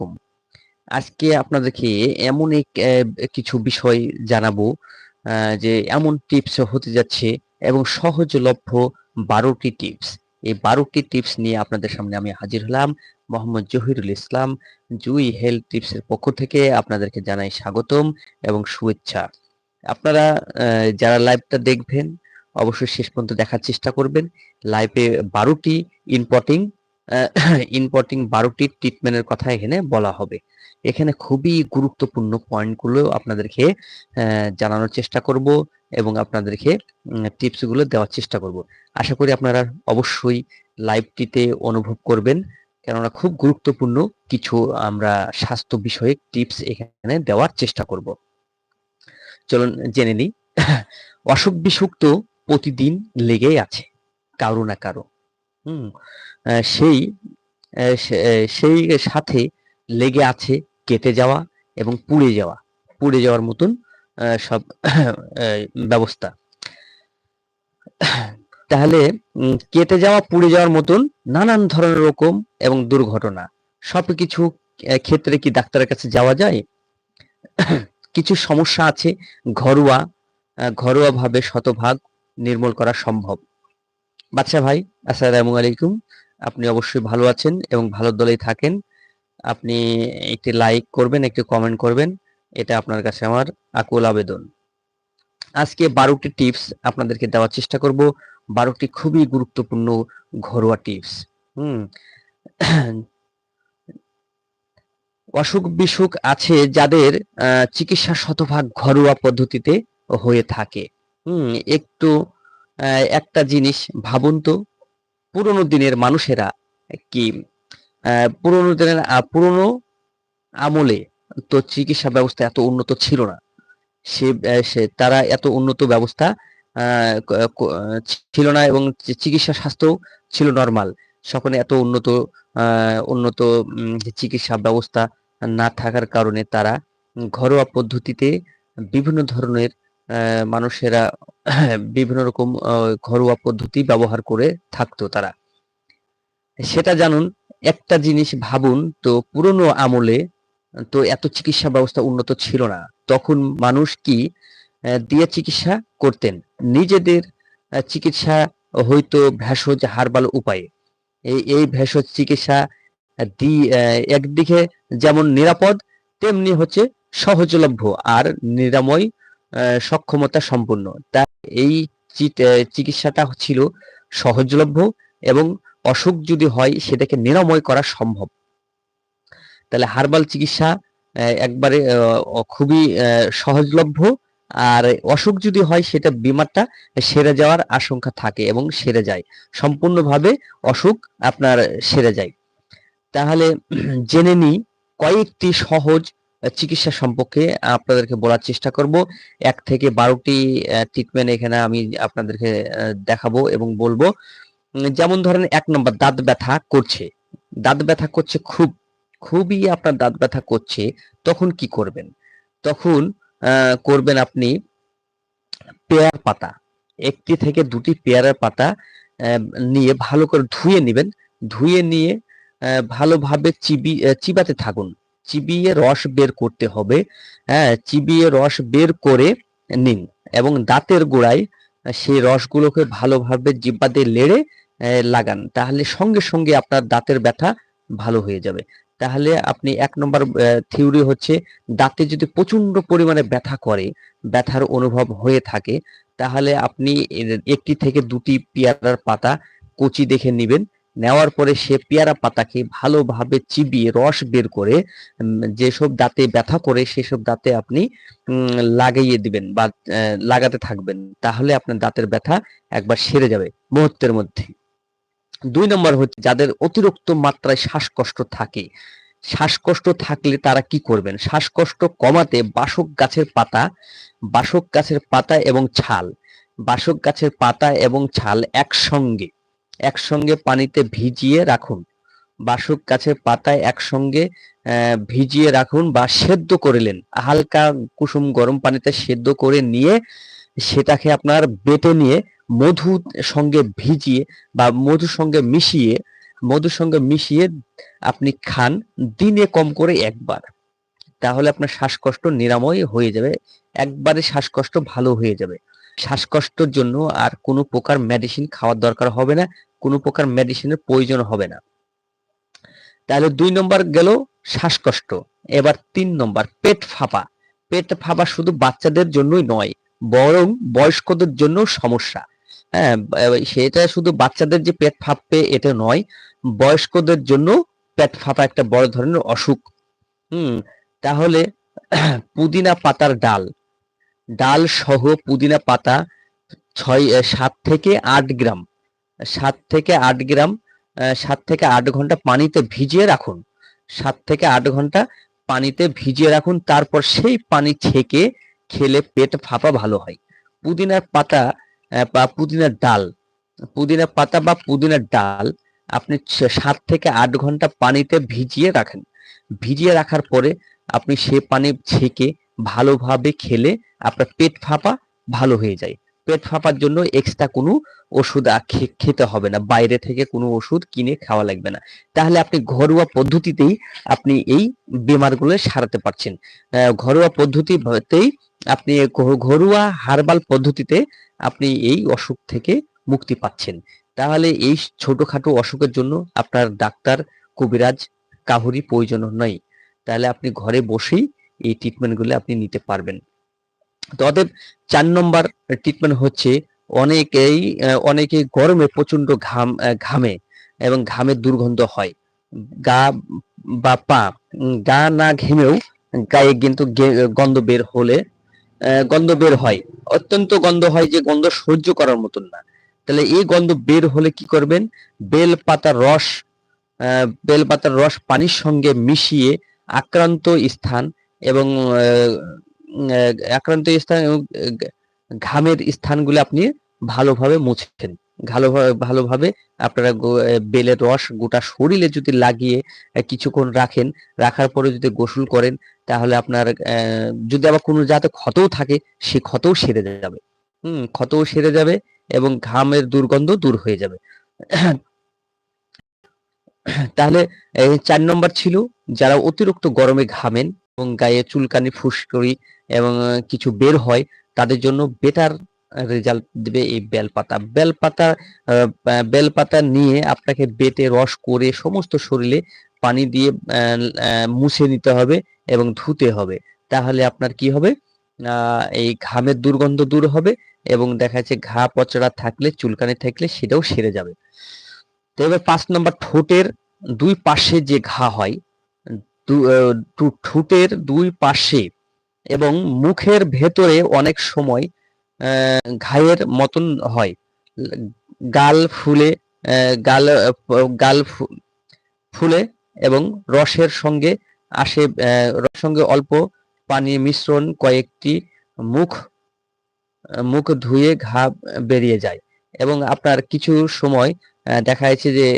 আলাইকুম আজকে আপনাদেরকে এমন এক কিছু বিষয় জানাব যে এমন টিপস হতে যাচ্ছে এবং সহজলভ্য বারোটি টিপস এই বারোটি টিপস নিয়ে আপনাদের সামনে আমি হাজির হলাম মোহাম্মদ জহিরুল ইসলাম, জুই হেলথ টিপস এর পক্ষ থেকে আপনাদেরকে জানাই স্বাগতম এবং শুভেচ্ছা। আপনারা যারা লাইভটা দেখবেন, অবশ্যই শেষ পর্যন্ত দেখার চেষ্টা করবেন। লাইভে বারোটি ইম্পর্টিং ইম্পর্টিং বারোটি ট্রিটমেন্টের কথা এখানে বলা হবে। এখানে খুবই গুরুত্বপূর্ণ পয়েন্টগুলো আপনাদেরকে জানানোর চেষ্টা করব এবং আপনাদেরকে টিপসগুলো দেওয়ার চেষ্টা করব। আশা করি আপনারা অবশ্যই লাইভটিতে অনুভব করবেন। কেননা খুব গুরুত্বপূর্ণ কিছু আমরা স্বাস্থ্য বিষয়ক টিপস এখানে দেওয়ার চেষ্টা করব। চলুন জেনে নিই। অসুখ বিসুখ তো প্রতিদিন লেগেই আছে, কারও না কারও। হুম সেই সেই সাথে লেগে আছে কেটে যাওয়া এবং পুড়ে যাওয়া। পুড়ে যাওয়ার মতন সব ব্যবস্থা। তাহলে কেটে যাওয়া পুড়ে যাওয়ার মতন নানান ধরনের রকম এবং দুর্ঘটনা। সবকিছু আহ, ক্ষেত্রে কি ডাক্তারের কাছে যাওয়া যায়? কিছু সমস্যা আছে ঘরোয়া ঘরোয়া ভাবে শতভাগ নির্মূল করা সম্ভব। বাচ্চা ভাই, আসসালামু আলাইকুম। আপনি অবশ্যই ভালো আছেন এবং ভালো দলেই থাকেন। আপনি একটি লাইক করবেন, একটি কমেন্ট করবেন, এটা আপনার কাছে আমার আকুল আবেদন। আজকে বারোটি টিপস আপনাদেরকে দেওয়ার চেষ্টা করব। বারোটি খুবই গুরুত্বপূর্ণ ঘরোয়া টিপস। হুম। অসুখ বিসুখ আছে যাদের চিকিৎসা শতভাগ ঘরোয়া পদ্ধতিতে হয়ে থাকে। হুম, একটু একটা জিনিস ভাবুন তো, পুরোনো দিনের মানুষেরা কি পুরোনো দিনের পুরনো আমলে তো চিকিৎসা ব্যবস্থা এত উন্নত ছিল না। সে তারা এত উন্নত ব্যবস্থা ছিল না এবং চিকিৎসা স্বাস্থ্য ছিল নর্মাল সকলে এত উন্নত উন্নত চিকিৎসা ব্যবস্থা না থাকার কারণে তারা ঘরোয়া পদ্ধতিতে বিভিন্ন ধরনের মানুষেরা বিভিন্ন রকম ঘরোয়া পদ্ধতি ব্যবহার করে থাকতো তারা। সেটা জানুন, একটা জিনিস ভাবুন, তো পুরনো আমলে, তো এত চিকিৎসা ব্যবস্থা উন্নত ছিল না। তখন মানুষ কি দিয়ে চিকিৎসা করতেন? নিজেদের চিকিৎসা হয়তো ভেষজ হারবাল উপায়ে। এই ভেষজ চিকিৎসা দি একদিকে যেমন নিরাপদ, তেমনি হচ্ছে সহজলভ্য আর নিরাময় সক্ষমতা সম্পন্ন। তা এই চিকিৎসাটা ছিল সহজলভ্য এবং অসুখ যদি হয় সেটাকে নিরাময় করা সম্ভব। তাহলে হার্বাল চিকিৎসা একবারে খুবই সহজলভ্য আর অসুখ যদি হয় সেটা বিমারটা সেরে যাওয়ার আশঙ্কা থাকে এবং সেরে যায়। সম্পূর্ণভাবে অসুখ আপনার সেরে যায়। তাহলে জেনে নিই কয়েকটি সহজ চিকিৎসা সম্পর্কে আপনাদেরকে বলার চেষ্টা করব। এক থেকে বারোটি ট্রিটমেন্ট এখানে আমি আপনাদেরকে দেখাবো এবং বলব। যেমন ধরেন এক নম্বর, দাঁত ব্যথা করছে। দাঁত ব্যথা করছে খুব, খুবই আপনার দাঁত ব্যথা করছে, তখন কি করবেন? তখন করবেন আপনি পেয়ার পাতা। একটি থেকে দুটি পেয়ারার পাতা নিয়ে ভালো করে ধুয়ে নেবেন। ধুয়ে নিয়ে ভালোভাবে চিবি চিবাতে থাকুন। চিবিয়ে রস বের করতে হবে। হ্যাঁ চিবিয়ে রস বের করে নিন এবং দাঁতের গোড়ায় সেই রসগুলোকে ভালোভাবে জিব্বাতে লেড়ে লাগান। তাহলে সঙ্গে সঙ্গে আপনার দাঁতের ব্যথা ভালো হয়ে যাবে। তাহলে আপনি এক নম্বর থিওরি হচ্ছে দাঁতে যদি প্রচণ্ড পরিমাণে ব্যথা করে, ব্যথার অনুভব হয়ে থাকে, তাহলে আপনি একটি থেকে দুটি পেয়ারার পাতা কচি দেখে নেবেন। নেওয়ার পরে সে পেয়ারা পাতাকে ভালোভাবে চিবিয়ে রস বের করে যেসব দাঁতে ব্যথা করে সেসব দাঁতে আপনি লাগিয়ে দিবেন বা লাগাতে থাকবেন। তাহলে আপনার দাঁতের ব্যথা একবার সেরে যাবে মুহূর্তের মধ্যে। দুই নম্বর হচ্ছে যাদের অতিরিক্ত মাত্রায় শ্বাসকষ্ট থাকে। শ্বাসকষ্ট থাকলে তারা কি করবেন? শ্বাসকষ্ট কমাতে বাসক গাছের পাতা, বাসক গাছের পাতা এবং ছাল। বাসক গাছের পাতা এবং ছাল একসঙ্গে একসঙ্গে পানিতে ভিজিয়ে রাখুন। বাসক গাছের পাতায় একসঙ্গে ভিজিয়ে রাখুন বা সেদ্ধ করলেন হালকা কুসুম গরম পানিতে সেদ্ধ করে নিয়ে সেটাকে আপনার বেটে নিয়ে মধু সঙ্গে ভিজিয়ে বা মধুর সঙ্গে মিশিয়ে মধুর সঙ্গে মিশিয়ে আপনি খান দিনে কম করে একবার। তাহলে আপনার শ্বাসকষ্ট নিরাময় হয়ে যাবে। একবারে শ্বাসকষ্ট ভালো হয়ে যাবে। শ্বাসকষ্টের জন্য আর কোনো প্রকার মেডিসিন খাওয়ার দরকার হবে না, কোনো প্রকার মেডিসিনের প্রয়োজন হবে না। তাহলে দুই নম্বর গেল শ্বাসকষ্ট, এবার তিন নম্বর পেট ফাঁপা। পেট ফাঁপা শুধু বাচ্চাদের জন্যই নয়, বরং বয়স্কদের জন্য সমস্যা। হ্যাঁ সেটা শুধু বাচ্চাদের যে পেট ফাঁপবে এটা নয়, বয়স্কদের জন্য পেট ফাঁপা একটা বড় ধরনের অসুখ। হুম, তাহলে পুদিনা পাতার ডাল ডাল সহ পুদিনা পাতা ছয় সাত থেকে আট গ্রাম। সাত থেকে আট গ্রাম সাত থেকে আট ঘণ্টা পানিতে ভিজিয়ে রাখুন। সাত থেকে আট ঘণ্টা পানিতে ভিজিয়ে রাখুন, তারপর সেই পানি ছেঁকে খেলে পেট ফাঁপা ভালো হয়। পুদিনার পাতা বা পুদিনার ডাল পুদিনার পাতা বা পুদিনার ডাল আপনি সাত থেকে আট ঘণ্টা পানিতে ভিজিয়ে রাখেন। ভিজিয়ে রাখার পরে আপনি সে পানি ছেঁকে ভালোভাবে খেলে আপনার পেট ফাঁপা ভালো হয়ে যায়। পেট ফাঁপার জন্য এক্সট্রা কোনো ওষুধ খেতে হবে না। বাইরে থেকে কোনো ওষুধ কিনে খাওয়া লাগবে না। তাহলে আপনি ঘরোয়া পদ্ধতিতেই আপনি এই বেমারগুলো সারাতে পারছেন। ঘরোয়া পদ্ধতিতেই আপনি ঘরোয়া হার্বাল পদ্ধতিতে আপনি এই অসুখ থেকে মুক্তি পাচ্ছেন। তাহলে এই ছোটখাটো অসুখের জন্য আপনার ডাক্তার, কবিরাজ কাহুরি প্রয়োজন নয়। তাহলে আপনি ঘরে বসেই এই ট্রিটমেন্টগুলো আপনি নিতে পারবেন। তো অতএব চার নম্বর ট্রিটমেন্ট হচ্ছে অনেকেই অনেকে গরমে প্রচণ্ড ঘাম ঘামে এবং ঘামের দুর্গন্ধ হয়। গা বা পা গা না ঘেমেও গায়ে কিন্তু গন্ধ বের হলে গন্ধ বের হয়। অত্যন্ত গন্ধ হয় যে গন্ধ সহ্য করার মতন না। তাহলে এই গন্ধ বের হলে কি করবেন? বেল পাতার রস বেল পাতার রস পানির সঙ্গে মিশিয়ে আক্রান্ত স্থান এবং আক্রান্ত স্থান এবং ঘামের স্থানগুলো আপনি ভালোভাবে মুছছেন ভালোভাবে ভালোভাবে আপনারা বেলের রস গোটা শরীরে যদি লাগিয়ে কিছুক্ষণ রাখেন, রাখার পরে যদি গোসল করেন, তাহলে আপনার যদি আবার কোনো যাতে ক্ষতও থাকে, সে ক্ষতও সেরে যাবে। হুম, ক্ষতও সেরে যাবে এবং ঘামের দুর্গন্ধ দূর হয়ে যাবে। তাহলে চার নম্বর ছিল, যারা অতিরিক্ত গরমে ঘামেন এবং গায়ে চুলকানি, ফুসকড়ি এবং কিছু বের হয়, তাদের জন্য বেটার রেজাল্ট দেবে এই বেলপাতা। বেলপাতা বেলপাতা নিয়ে আপনাকে বেটে, রস করে সমস্ত শরীরে পানি দিয়ে মুছে নিতে হবে এবং ধুতে হবে। তাহলে আপনার কি হবে? এই ঘামের দুর্গন্ধ দূর হবে এবং দেখা যাচ্ছে ঘা পচড়া থাকলে, চুলকানি থাকলে সেটাও সেরে যাবে। তো এবার পাঁচ নম্বর ঠোঁটের দুই পাশে যে ঘা হয় ঠোঁটের দুই পাশে এবং মুখের ভেতরে অনেক সময় ঘায়ের মতন হয়। গাল ফুলে গাল গাল ফুলে এবং রসের সঙ্গে আসে রসের সঙ্গে অল্প পানি মিশ্রণ কয়েকটি মুখ মুখ ধুয়ে ঘা বেরিয়ে যায় এবং আপনার কিছু সময় দেখা যাচ্ছে যে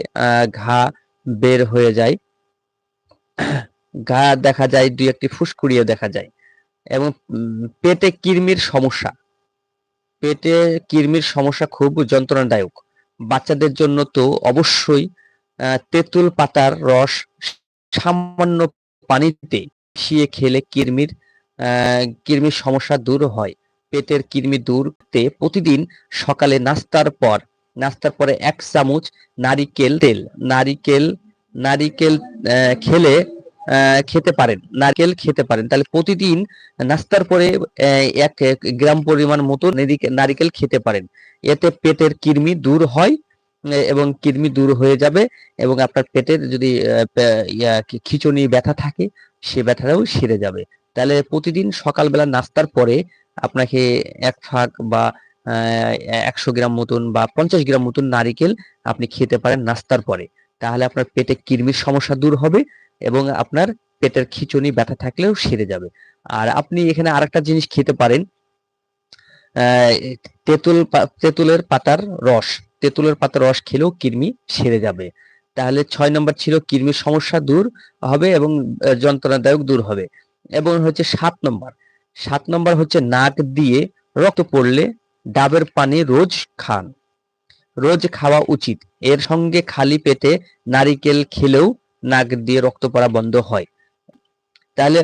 ঘা বের হয়ে যায়। ঘা দেখা যায়, দুই একটি ফুসকুড়িয়ে দেখা যায়। এবং পেটে কৃমির সমস্যা। পেটে কৃমির সমস্যা খুব যন্ত্রণাদায়ক। বাচ্চাদের জন্য তো অবশ্যই তেঁতুল পাতার রস সামান্য পানিতে মিশিয়ে খেলে কৃমির কৃমির সমস্যা দূর হয়। পেটের কৃমি দূরতে প্রতিদিন সকালে নাস্তার পর, নাস্তার পরে এক চামচ নারিকেল তেল, নারিকেল নারিকেল খেলে খেতে পারেন, নারকেল খেতে পারেন। তাহলে প্রতিদিন নাস্তার পরে এক গ্রাম পরিমাণ মতো নারিকে- নারিকেল খেতে পারেন। এতে পেটের কৃমি দূর হয় এবং কৃমি দূর হয়ে যাবে, এবং আপনার পেটের যদি খিঁচুনি ব্যথা থাকে, সে ব্যথাটাও সেরে যাবে। তাহলে প্রতিদিন সকালবেলা নাস্তার পরে আপনাকে এক ফাঁক বা একশো গ্রাম মতন বা পঞ্চাশ গ্রাম মতন নারিকেল আপনি খেতে পারেন নাস্তার পরে। তাহলে আপনার পেটে কৃমির সমস্যা দূর হবে এবং আপনার পেটের খিঁচুনি ব্যথা থাকলেও সেরে যাবে। আর আপনি এখানে আরেকটা জিনিস খেতে পারেন তেঁতুল তেঁতুলের পাতার রস। তেঁতুলের পাতার রস খেলেও কৃমি সেরে যাবে। তাহলে ছয় নম্বর ছিল কৃমির সমস্যা দূর হবে এবং যন্ত্রণাদায়ক দূর হবে। এবং হচ্ছে সাত নম্বর। সাত নম্বর হচ্ছে নাক দিয়ে রক্ত পড়লে ডাবের পানি রোজ খান। রোজ খাওয়া উচিত। এর সঙ্গে খালি পেটে নারিকেল খেলেও নাক দিয়ে রক্ত পড়া বন্ধ হয়। তাহলে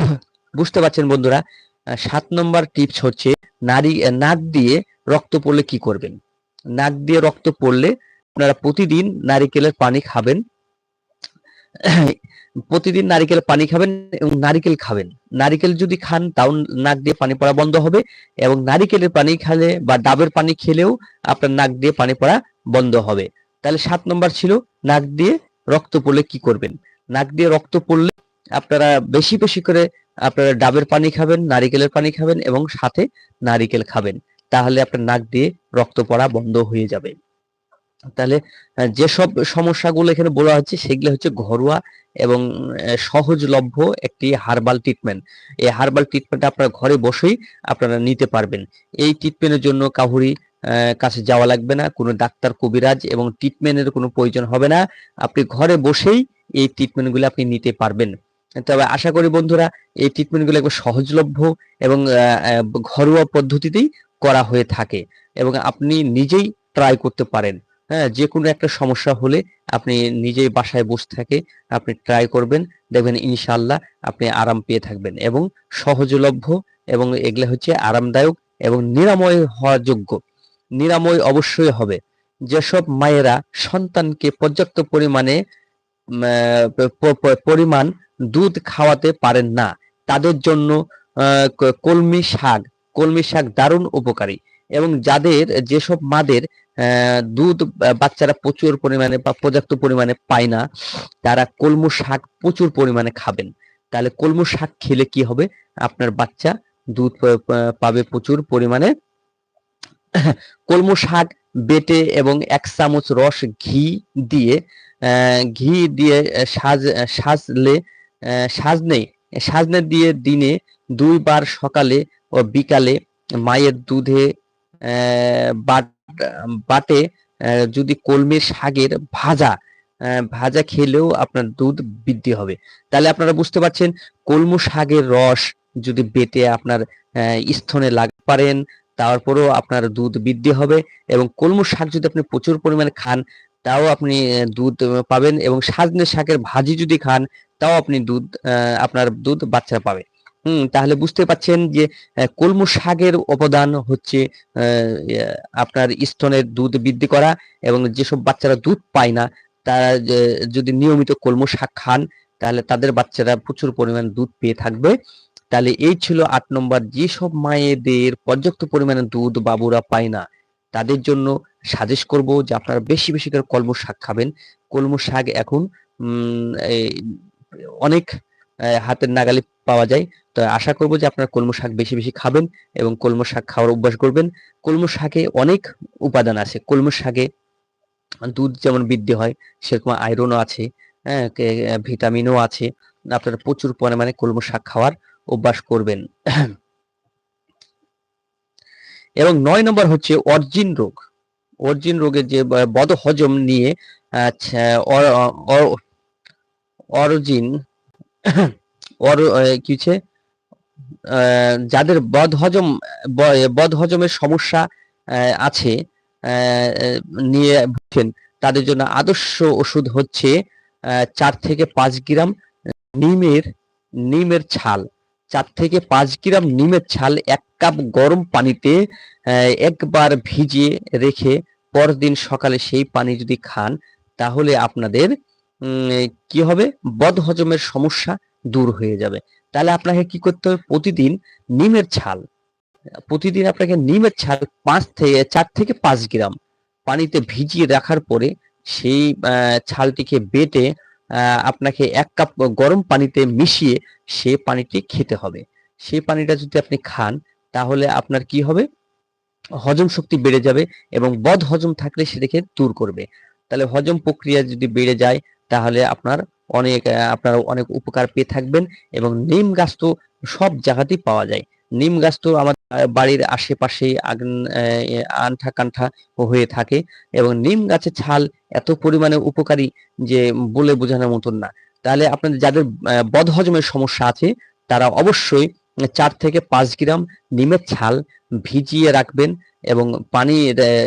বুঝতে পারছেন বন্ধুরা সাত নম্বর টিপস হচ্ছে নারী নাক দিয়ে রক্ত পড়লে কি করবেন? নাক দিয়ে রক্ত পড়লে আপনারা প্রতিদিন নারিকেলের পানি খাবেন। প্রতিদিন নারিকেল পানি খাবেন এবং নারিকেল খাবেন। নারিকেল যদি খান, তাও নাক দিয়ে পানি পড়া বন্ধ হবে এবং নারিকেলের পানি খেলে বা ডাবের পানি খেলেও আপনার নাক দিয়ে পানি পড়া বন্ধ হবে। তাহলে সাত নম্বর ছিল নাক দিয়ে রক্ত পড়লে কি করবেন? নাক দিয়ে রক্ত পড়লে আপনারা বেশি বেশি করে আপনারা ডাবের পানি খাবেন, নারিকেলের পানি খাবেন এবং সাথে নারিকেল খাবেন। তাহলে আপনার নাক দিয়ে রক্ত পড়া বন্ধ হয়ে যাবে। তাহলে যেসব সমস্যাগুলো এখানে বলা হচ্ছে সেগুলো হচ্ছে ঘরোয়া এবং সহজলভ্য একটি হার্বাল ট্রিটমেন্ট। এই হার্বাল ট্রিটমেন্ট আপনারা ঘরে বসেই আপনারা নিতে পারবেন। এই ট্রিটমেন্টের জন্য কাহুরি কাছে যাওয়া লাগবে না, কোনো ডাক্তার, কবিরাজ এবং ট্রিটমেন্টের কোনো প্রয়োজন হবে না। আপনি ঘরে বসেই এই ট্রিটমেন্টগুলো আপনি নিতে পারবেন। তবে আশা করি বন্ধুরা, এই ট্রিটমেন্টগুলো একবার সহজলভ্য এবং ঘরোয়া পদ্ধতিতেই করা হয়ে থাকে এবং আপনি নিজেই ট্রাই করতে পারেন। হ্যাঁ যে কোনো একটা সমস্যা হলে আপনি নিজেই বাসায় বসে থাকে আপনি ট্রাই করবেন। দেখবেন ইনশাল্লাহ আপনি আরাম পেয়ে থাকবেন এবং সহজলভ্য এবং এগুলো হচ্ছে আরামদায়ক এবং নিরাময় হওয়ার যোগ্য। নিরাময় অবশ্যই হবে। যেসব মায়েরা সন্তানকে পর্যাপ্ত পরিমাণে পরিমাণ দুধ খাওয়াতে পারেন না, তাদের জন্য কলমি শাক কলমি শাক দারুণ উপকারী এবং যাদের, যেসব মাদের দুধ বাচ্চারা প্রচুর পরিমাণে বা পর্যাপ্ত পরিমাণে পায় না, তারা কলমু শাক প্রচুর পরিমাণে খাবেন। তাহলে কলমু শাক খেলে কি হবে? আপনার বাচ্চা দুধ পাবে প্রচুর পরিমাণে কলমু শাক, বেটে এবং এক চামচ রস ঘি দিয়ে ঘি দিয়ে সাজ, সাজলে সাজনে সাজনে দিয়ে দিনে দুইবার সকালে ও বিকালে মায়ের দুধে বাট- যদি কলমির শাকের ভাজা ভাজা খেলেও আপনার দুধ বৃদ্ধি হবে। তাহলে আপনারা বুঝতে পারছেন, কলমু শাকের রস যদি বেটে আপনার স্থনে লাগ পারেন তারপরেও আপনার দুধ বৃদ্ধি হবে এবং কলমু শাক যদি আপনি প্রচুর পরিমাণে খান, তাও আপনি দুধ পাবেন এবং সাজনে শাকের ভাজি যদি খান, তাও আপনি দুধ আপনার দুধ বাচ্চারা পাবে। হুম, তাহলে বুঝতে পাচ্ছেন যে কলমু শাকের অবদান হচ্ছে আপনার স্তনের দুধ বৃদ্ধি করা এবং যেসব বাচ্চারা দুধ পায় না, তারা যদি নিয়মিত কলমু শাক খান, তাহলে তাদের বাচ্চারা প্রচুর পরিমাণ দুধ পেয়ে থাকবে। তাহলে এই ছিল আট নম্বর, যেসব মায়েদের পর্যাপ্ত পরিমাণে দুধ বাবুরা পায় না, তাদের জন্য সাজেস্ট করব যে আপনারা বেশি বেশি করে কলমু শাক খাবেন। কলমু শাক এখন অনেক হাতের নাগালে পাওয়া যায়। তো আশা করব যে আপনারা কলমু শাক বেশি বেশি খাবেন এবং কলমু শাক খাওয়ার অভ্যাস করবেন। কলমু শাকে অনেক উপাদান আছে। কলমু শাকে দুধ যেমন বৃদ্ধি হয়, সেরকম আয়রনও আছে হ্যাঁ ভিটামিনও আছে। আপনারা প্রচুর পরিমাণে কলমু শাক খাওয়ার অভ্যাস করবেন। এবং নয় নম্বর হচ্ছে অর্জিন রোগ। অর্জিন রোগের যে বদহজম নিয়ে আচ্ছা অর- অর- অরজিন অর আহ, কি হচ্ছে? আহ, যাদের বদহজম বদহজমের সমস্যা আছে নিয়ে ভুগছেন তাদের জন্য আদর্শ ওষুধ হচ্ছে চার থেকে পাঁচ গ্রাম নিমের নিমের ছাল। চার থেকে পাঁচ গ্রাম নিমের ছাল, এক কাপ গরম পানিতে একবার ভিজিয়ে রেখে পরদিন সকালে সেই পানি যদি খান, তাহলে আপনাদের কি হবে? বদহজমের সমস্যা দূর হয়ে যাবে। তাহলে আপনাকে কি করতে হবে? প্রতিদিন নিমের ছাল, প্রতিদিন আপনাকে নিমের ছাল পাঁচ থেকে, চার থেকে পাঁচ গ্রাম পানিতে ভিজিয়ে রাখার পরে সেই ছালটিকে বেটে আপনাকে এক কাপ গরম পানিতে মিশিয়ে সে পানিটি খেতে হবে। সেই পানিটা যদি আপনি খান, তাহলে আপনার কি হবে? হজম শক্তি বেড়ে যাবে এবং বদ হজম থাকলে সেটাকে দূর করবে। তাহলে হজম প্রক্রিয়া যদি বেড়ে যায়, তাহলে আপনার অনেক আপনার অনেক উপকার পেয়ে থাকবেন এবং নিম গাছ তো সব জায়গাতেই পাওয়া যায়। নিম গাছ তো আমাদের বাড়ির আশেপাশে আগ্ন- আহ, আনঠা কান্ঠা হয়ে থাকে এবং নিম গাছের ছাল এত পরিমাণে উপকারী যে বলে বোঝানোর মতন না। তাহলে আপনাদের যাদের বদহজমের সমস্যা আছে তারা অবশ্যই চার থেকে পাঁচ গ্রাম নিমের ছাল ভিজিয়ে রাখবেন এবং পানি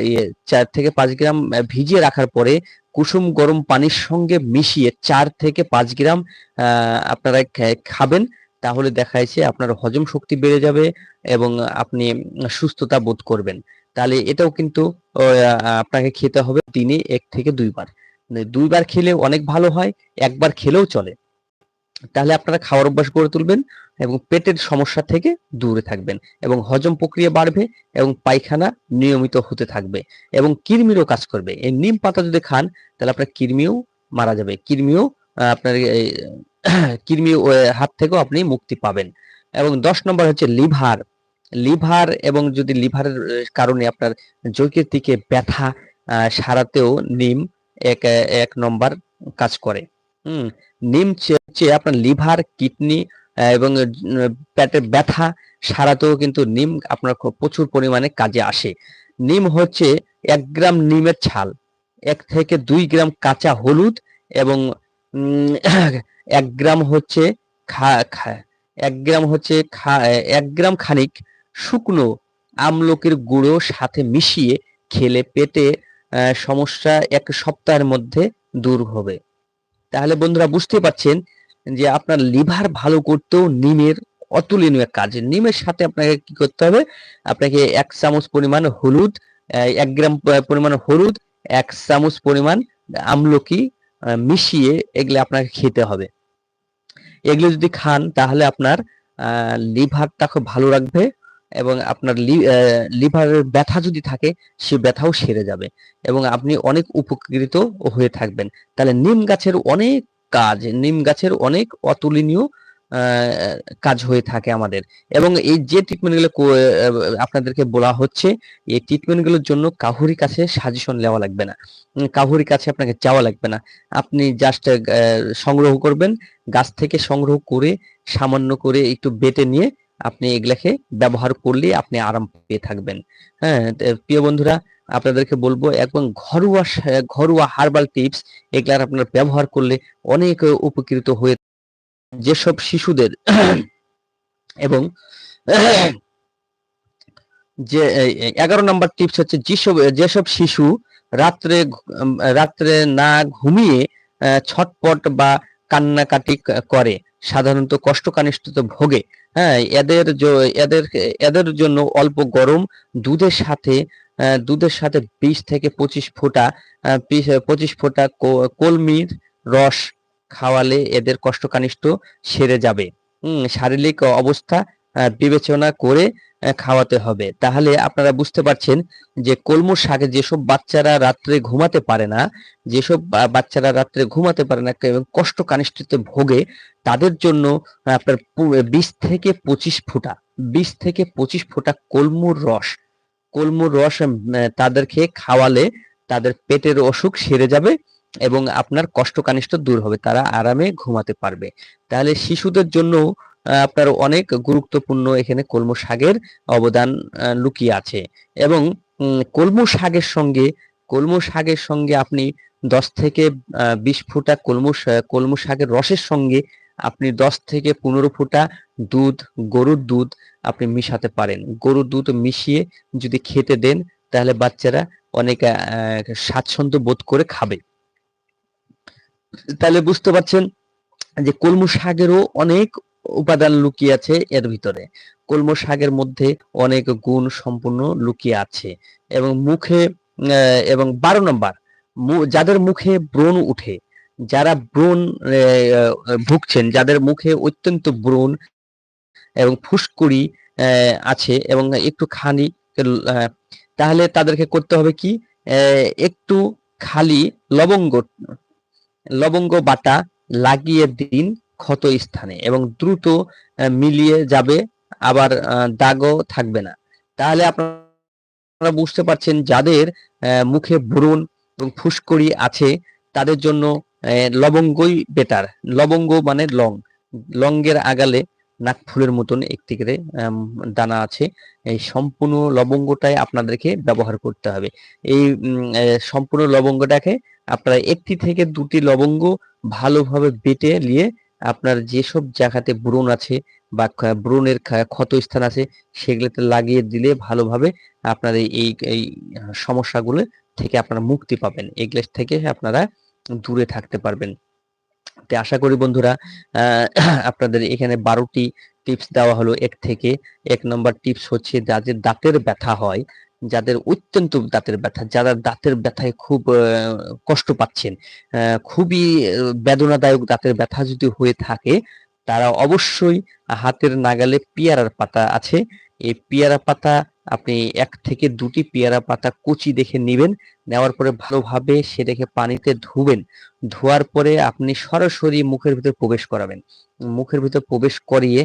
ইয়ে, চার থেকে পাঁচ গ্রাম ভিজিয়ে রাখার পরে কুসুম গরম পানির সঙ্গে মিশিয়ে চার থেকে পাঁচ গ্রাম আপনারা খাবেন। তাহলে দেখা যাচ্ছে আপনার হজম শক্তি বেড়ে যাবে এবং আপনি সুস্থতা বোধ করবেন। তাহলে এটাও কিন্তু আপনাকে খেতে হবে দিনে এক থেকে দুইবার। মানে দুইবার খেলে অনেক ভালো হয়, একবার খেলেও চলে। তাহলে আপনারা খাওয়ার অভ্যাস গড়ে তুলবেন এবং পেটের সমস্যা থেকে দূরে থাকবেন এবং হজম প্রক্রিয়া বাড়বে এবং পায়খানা নিয়মিত হতে থাকবে এবং কৃমিরও কাজ করবে। এই নিম পাতা যদি খান, তাহলে আপনার কৃমিও মারা যাবে। কৃমিও আপনার কৃমি হাত থেকেও আপনি মুক্তি পাবেন। এবং দশ নম্বর হচ্ছে লিভার। লিভার এবং যদি লিভারের কারণে আপনার যকৃতিকে ব্যথা সারাতেও নিম এক এক নম্বর কাজ করে। হুম, নিম হচ্ছে আপনার লিভার, কিডনি এবং পেটের ব্যথা, সারাতেও কিন্তু নিম আপনার প্রচুর পরিমাণে কাজে আসে। নিম হচ্ছে এক গ্রাম নিমের ছাল, এক থেকে দুই গ্রাম কাঁচা হলুদ এবং এক গ্রাম হচ্ছে এক গ্রাম হচ্ছে এক গ্রাম খানিক শুকনো আমলকির গুঁড়ো সাথে মিশিয়ে খেলে পেটে সমস্যা এক সপ্তাহের মধ্যে দূর হবে। তাহলে বন্ধুরা বুঝতে পারছেন যে আপনার লিভার ভালো করতেও নিমের অতুলনীয় কাজ। নিমের সাথে আপনাকে কি করতে হবে? আপনাকে এক চামচ পরিমাণ হলুদ এক গ্রাম পরিমাণ হলুদ, এক চামচ পরিমাণ আমলকি মিশিয়ে এগুলো আপনাকে খেতে হবে। এগুলো যদি খান, তাহলে আপনার লিভারটা খুব ভালো রাখবে এবং আপনার লিভারের ব্যথা যদি থাকে, সে ব্যথাও সেরে যাবে এবং আপনি অনেক উপকৃত হয়ে থাকবেন। তাহলে নিম গাছের অনেক কাজ, নিম গাছের অনেক অতুলনীয় কাজ হয়ে থাকে আমাদের। এবং এই যে ট্রিটমেন্টগুলো আপনাদেরকে বলা হচ্ছে, এই ট্রিটমেন্টগুলোর জন্য কাহুরি কাছে সাজেশন নেওয়া লাগবে না। কাহুরি কাছে আপনাকে যাওয়া লাগবে না। আপনি জাস্ট সংগ্রহ করবেন, গাছ থেকে সংগ্রহ করে, সামান্য করে একটু বেটে নিয়ে আপনি এগুলাকে ব্যবহার করলে আপনি আরাম পেয়ে থাকবেন। হ্যাঁ প্রিয় বন্ধুরা, আপনাদেরকে বলব, একদম ঘরোয়া ঘরোয়া হার্বাল টিপস এগুলার আপনারা ব্যবহার করলে অনেক উপকৃত হয়ে যেসব শিশুদের এবং যে এগারো নম্বর টিপস হচ্ছে যেসব যেসব শিশু রাত্রে রাত্রে না ঘুমিয়ে ছটপট বা কান্নাকাটি করে। সাধারণত কষ্টকানিষ্ঠতে ভোগে। হ্যাঁ এদের এদের এদের জন্য অল্প গরম, দুধের সাথে দুধের সাথে বিশ থেকে পঁচিশ ফোঁটা পঁচিশ ফোঁটা কলমির রস খাওয়ালে এদের কষ্টকানিষ্ঠ সেরে যাবে। শারীরিক অবস্থা বিবেচনা করে খাওয়াতে হবে। তাহলে আপনারা বুঝতে পারছেন যে কলমু শাকে যেসব বাচ্চারা রাত্রে ঘুমাতে পারে না, যেসব বাচ্চারা রাত্রে ঘুমাতে পারে না এবং কষ্ট কানিষ্ঠতে ভোগে, তাদের জন্য আপনার বিশ থেকে পঁচিশ ফুটা, বিশ থেকে পঁচিশ ফুটা কলমুর রস কলমুর রস তাদেরকে খাওয়ালে তাদের পেটের অসুখ সেরে যাবে। এবং আপনার কষ্ট কানিষ্ঠ দূর হবে, তারা আরামে ঘুমাতে পারবে। তাহলে শিশুদের জন্য আপনার অনেক গুরুত্বপূর্ণ এখানে কলমু শাকের অবদান লুকিয়ে আছে। এবং কলমু শাকের সঙ্গে, কলমু শাকের সঙ্গে আপনি দশ থেকে বিশ ফুটা কলমু কলমু শাকের রসের সঙ্গে আপনি দশ থেকে পনেরো ফুটা দুধ, গরুর দুধ আপনি মিশাতে পারেন। গরুর দুধ মিশিয়ে যদি খেতে দেন, তাহলে বাচ্চারা অনেক স্বাচ্ছন্দ্য বোধ করে খাবে। তাহলে বুঝতে পারছেন যে কলমু শাকেরও অনেক উপাদান লুকিয়ে আছে এর ভিতরে। কলমু শাকের মধ্যে অনেক গুণ সম্পূর্ণ লুকিয়ে আছে এবং মুখে এবং বারো নম্বর যাদের মুখে ব্রণ উঠে, যারা ব্রণ ভুগছেন, যাদের মুখে অত্যন্ত ব্রণ এবং ফুসকুড়ি আছে এবং একটু খানি তাহলে তাদেরকে করতে হবে কি? একটু খালি লবঙ্গ লবঙ্গ বাটা লাগিয়ে দিন ক্ষত স্থানে এবং দ্রুত মিলিয়ে যাবে, আবার দাগও থাকবে না। তাহলে আপনারা বুঝতে পারছেন যাদের মুখে ব্রণ এবং ফুসকুড়ি আছে, তাদের জন্য লবঙ্গই বেটার লবঙ্গ মানে লং। লঙ্গের আগালে নাক ফুলের মতন একটি করে দানা আছে। এই সম্পূর্ণ লবঙ্গটাই আপনাদেরকে ব্যবহার করতে হবে। এই সম্পূর্ণ লবঙ্গটাকে আপনারা একটি থেকে দুটি লবঙ্গ ভালোভাবে বেটে নিয়ে আপনার যেসব জায়গাতে ব্রণ আছে বা ব্রণের ক্ষত স্থান আছে, সেগুলোতে লাগিয়ে দিলে ভালোভাবে আপনার এই এই সমস্যাগুলো থেকে আপনারা মুক্তি পাবেন। এগুলো থেকে আপনারা দূরে থাকতে পারবেন। তো আশা করি বন্ধুরা আপনাদের এখানে বারোটি টিপস দেওয়া হলো। এক থেকে এক নম্বর টিপস হচ্ছে যাদের দাঁতের ব্যথা হয়, যাদের অত্যন্ত দাঁতের ব্যথা, যারা দাঁতের ব্যথায় খুব কষ্ট পাচ্ছেন খুবই বেদনাদায়ক দাঁতের ব্যথা যদি হয়ে থাকে, তারা অবশ্যই হাতের নাগালে পেয়ারার পাতা আছে। এই পেয়ারা পাতা আপনি এক থেকে দুটি পেয়ারা পাতা কুচি দেখে নেবেন নেওয়ার পরে ভালোভাবে সেটাকে পানিতে ধুবেন। ধোয়ার পরে আপনি সরাসরি মুখের ভিতর প্রবেশ করাবেন। মুখের ভিতর প্রবেশ করিয়ে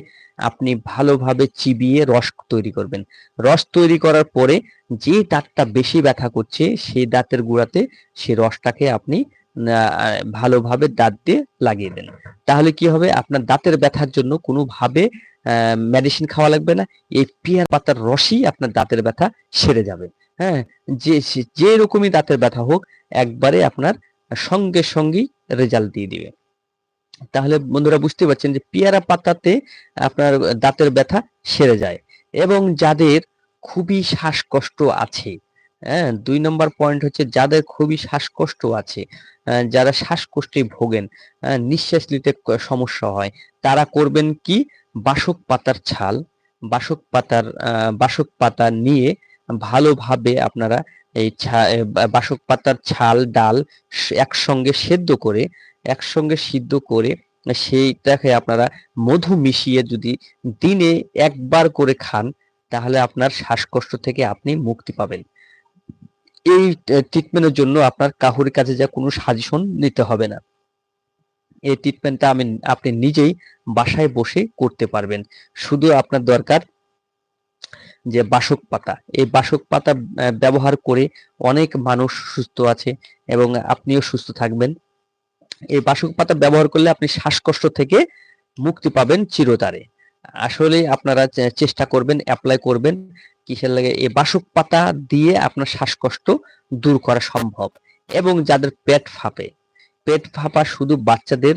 আপনি ভালোভাবে চিবিয়ে রস তৈরি করবেন। রস তৈরি করার পরে যে দাঁতটা বেশি ব্যথা করছে, সেই দাঁতের গুঁড়াতে সেই রসটাকে আপনি ভালোভাবে দাঁত দিয়ে লাগিয়ে দেন। তাহলে কি হবে? আপনার দাঁতের ব্যথার জন্য কোনোভাবে মেডিসিন খাওয়া লাগবে না। এই পিয়ার পাতার রসই আপনার দাঁতের ব্যথা সেরে যাবে। হ্যাঁ যে যে রকমই দাঁতের ব্যথা হোক, একবারে আপনার সঙ্গে সঙ্গেই রেজাল্ট দিয়ে দিবে। তাহলে বন্ধুরা বুঝতে পারছেন যে পেয়ারা পাতাতে আপনার দাঁতের ব্যথা সেরে যায় এবং যাদের খুবই শ্বাসকষ্ট আছে হ্যাঁ দুই নম্বর পয়েন্ট হচ্ছে যাদের খুবই শ্বাসকষ্ট আছে যারা শ্বাসকষ্টে ভোগেন নিঃশ্বাস নিতে সমস্যা হয়, তারা করবেন কি? বাসক পাতার ছাল, বাসক পাতার বাসক পাতা নিয়ে ভালোভাবে আপনারা এই বাসক পাতার ছাল, ডাল একসঙ্গে সেদ্ধ করে, একসঙ্গে সিদ্ধ করে সেইটাকে আপনারা মধু মিশিয়ে যদি দিনে একবার করে খান, তাহলে আপনার শ্বাসকষ্ট থেকে আপনি মুক্তি পাবেন। এই ট্রিটমেন্টের জন্য আপনার কাহুর কাছে যা কোনো সাজেশন নিতে হবে না। এই ট্রিটমেন্টটা আমি, আপনি নিজেই বাসায় বসে করতে পারবেন। শুধু আপনার দরকার যে বাসক পাতা, এই বাসক পাতা ব্যবহার করে অনেক মানুষ সুস্থ আছে এবং আপনিও সুস্থ থাকবেন। এই বাসক পাতা ব্যবহার করলে আপনি শ্বাসকষ্ট থেকে মুক্তি পাবেন চিরতারে। আসলে আপনারা চেষ্টা করবেন অ্যাপ্লাই করবেন কিসের লাগে, এই বাসক পাতা দিয়ে আপনার শ্বাসকষ্ট দূর করা সম্ভব এবং যাদের পেট ফাঁপে। পেট ফাঁপা শুধু বাচ্চাদের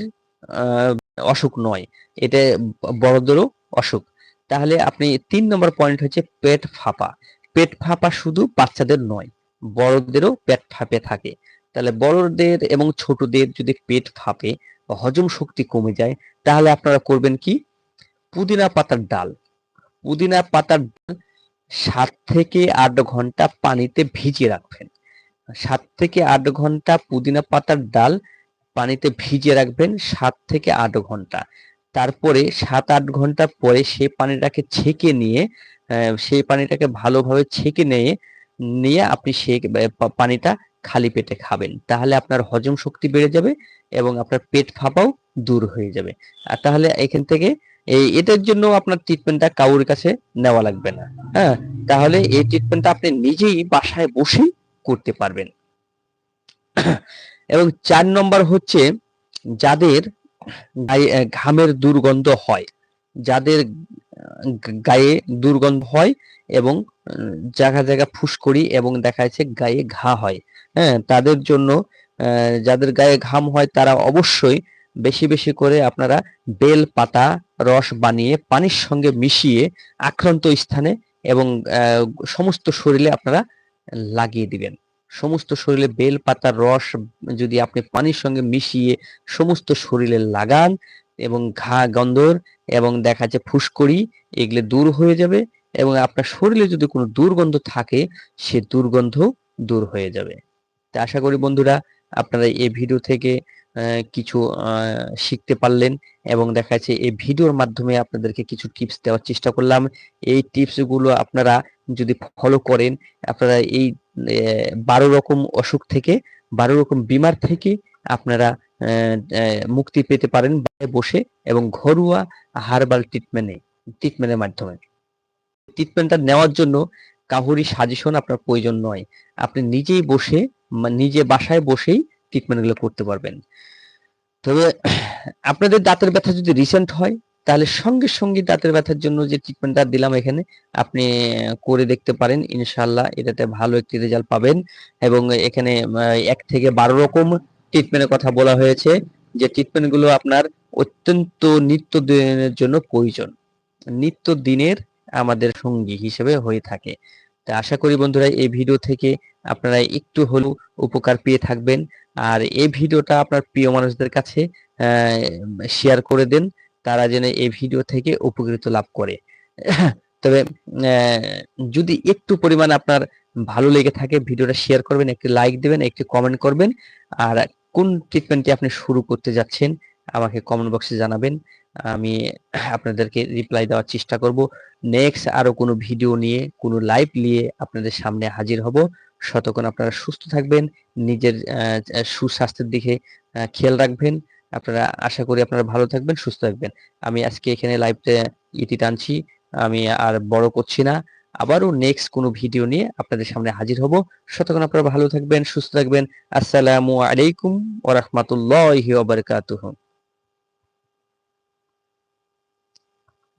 অসুখ নয় এটা বড়দেরও অসুখ। তাহলে আপনি তিন নম্বর পয়েন্ট হচ্ছে পেট ফাঁপা। পেট ফাঁপা শুধু বাচ্চাদের নয়, বড়দেরও পেট ফাঁপে থাকে। তাহলে বড়দের এবং ছোটদের যদি পেট ফাঁপে হজম শক্তি কমে যায়, তাহলে আপনারা করবেন কি? পুদিনা পাতার ডাল। পুদিনা পাতার ডাল সাত থেকে আট ঘণ্টা পানিতে ভিজিয়ে রাখবেন। সাত থেকে আট ঘণ্টা পুদিনা পাতার ডাল পানিতে ভিজিয়ে রাখবেন সাত থেকে আট ঘণ্টা। তারপরে সাত আট ঘণ্টা পরে সেই পানিটাকে ছেঁকে নিয়ে সেই পানিটাকে ভালোভাবে ছেঁকে নিয়ে নিয়ে আপনি পা- পানিটা খালি পেটে খাবেন। তাহলে আপনার হজম শক্তি বেড়ে যাবে এবং আপনার পেট ফাঁপাও দূর হয়ে যাবে। আর তাহলে এখান থেকে এই, এটার জন্য আপনার ট্রিটমেন্টটা কাউর কাছে নেওয়া লাগবে না। হ্যাঁ তাহলে এই ট্রিটমেন্টটা আপনি নিজেই বাসায় বসেই করতে পারবেন। এবং চার নম্বর হচ্ছে যাদের ঘামের দুর্গন্ধ হয়। যাদের গায়ে দুর্গন্ধ হয় এবং জায়গা জায়গা ফুসকড়ি এবং দেখা যাচ্ছে গায়ে ঘা হয়। হ্যাঁ তাদের জন্য যাদের গায়ে ঘাম হয় তারা অবশ্যই বেশি বেশি করে আপনারা বেল পাতা, রস বানিয়ে পানির সঙ্গে মিশিয়ে আক্রান্ত স্থানে এবং সমস্ত শরীরে আপনারা লাগিয়ে দিবেন। সমস্ত শরীরে বেল পাতার রস যদি আপনি পানির সঙ্গে মিশিয়ে সমস্ত শরীরে লাগান এবং ঘা, গন্ধর এবং দেখা যাচ্ছে ফুসকড়ি, এগুলো দূর হয়ে যাবে এবং আপনার শরীরে যদি কোনো দুর্গন্ধ থাকে, সে দুর্গন্ধ দূর হয়ে যাবে। তা আশা করি বন্ধুরা, আপনারা এই ভিডিও থেকে কিছু শিখতে পারলেন এবং দেখা যাচ্ছে এই ভিডিওর মাধ্যমে আপনাদেরকে কিছু টিপস দেওয়ার চেষ্টা করলাম। এই টিপসগুলো আপনারা যদি ফলো করেন, আপনারা এই বারো রকম অসুখ থেকে, বারো রকম বিমার থেকে আপনারা মুক্তি পেতে পারেন বসে এবং ঘরোয়া হার্বাল ট্রিটমেন্টে ট্রিটমেন্টের মাধ্যমে। ট্রিটমেন্টটা নেওয়ার জন্য কাহুরি সাজেশন আপনার প্রয়োজন নয়। আপনি নিজেই বসে নিজে বাসায় বসেই ট্রিটমেন্টগুলো করতে পারবেন। তবে, আপনাদের দাঁতের ব্যথা যদি রিসেন্ট হয় তাহলে সঙ্গে সঙ্গে দাঁতের ব্যথার জন্য যে ট্রিটমেন্টটা দিলাম এখানে, আপনি করে দেখতে পারেন। ইনশাল্লাহ এটাতে ভালো একটি রেজাল্ট পাবেন। এবং এখানে এক থেকে বারো রকম ট্রিটমেন্টের কথা বলা হয়েছে। যে ট্রিটমেন্টগুলো আপনার অত্যন্ত নিত্য দিনের জন্য প্রয়োজন। নিত্য দিনের আমাদের সঙ্গী হিসেবে হয়ে থাকে। তা আশা করি বন্ধুরা, এই ভিডিও থেকে আপনারা একটু হলেও উপকার পেয়ে থাকবেন। আর এই ভিডিওটা আপনার প্রিয় মানুষদের কাছে শেয়ার করে দেন। তারা যেন এই ভিডিও থেকে উপকৃত লাভ করে। তবে যদি একটু পরিমাণ আপনার ভালো লেগে থাকে ভিডিওটা শেয়ার করবেন, একটি লাইক দেবেন, একটি কমেন্ট করবেন, আর কোন ট্রিটমেন্টটি আপনি শুরু করতে যাচ্ছেন, আমাকে কমেন্ট বক্সে জানাবেন। আমি আপনাদেরকে রিপ্লাই দেওয়ার চেষ্টা করব। নেক্সট আরও কোনো ভিডিও নিয়ে, কোনো লাইভ নিয়ে আপনাদের সামনে হাজির হব। শতক্ষণ আপনারা সুস্থ থাকবেন, নিজের সুস্বাস্থ্যের দিকে খেয়াল রাখবেন। আপনারা আশা করি আপনারা ভালো থাকবেন, সুস্থ থাকবেন। আমি আজকে এখানে লাইভে ইতি টানছি। আমি আর বড় করছি না। আবারও নেক্সট কোনো ভিডিও নিয়ে আপনাদের সামনে হাজির হব। সতক্ষণ আপনারা ভালো থাকবেন, সুস্থ থাকবেন। আসসালামু আলাইকুম ওয়া রাহমাতুল্লাহি ওয়া বারাকাতুহু।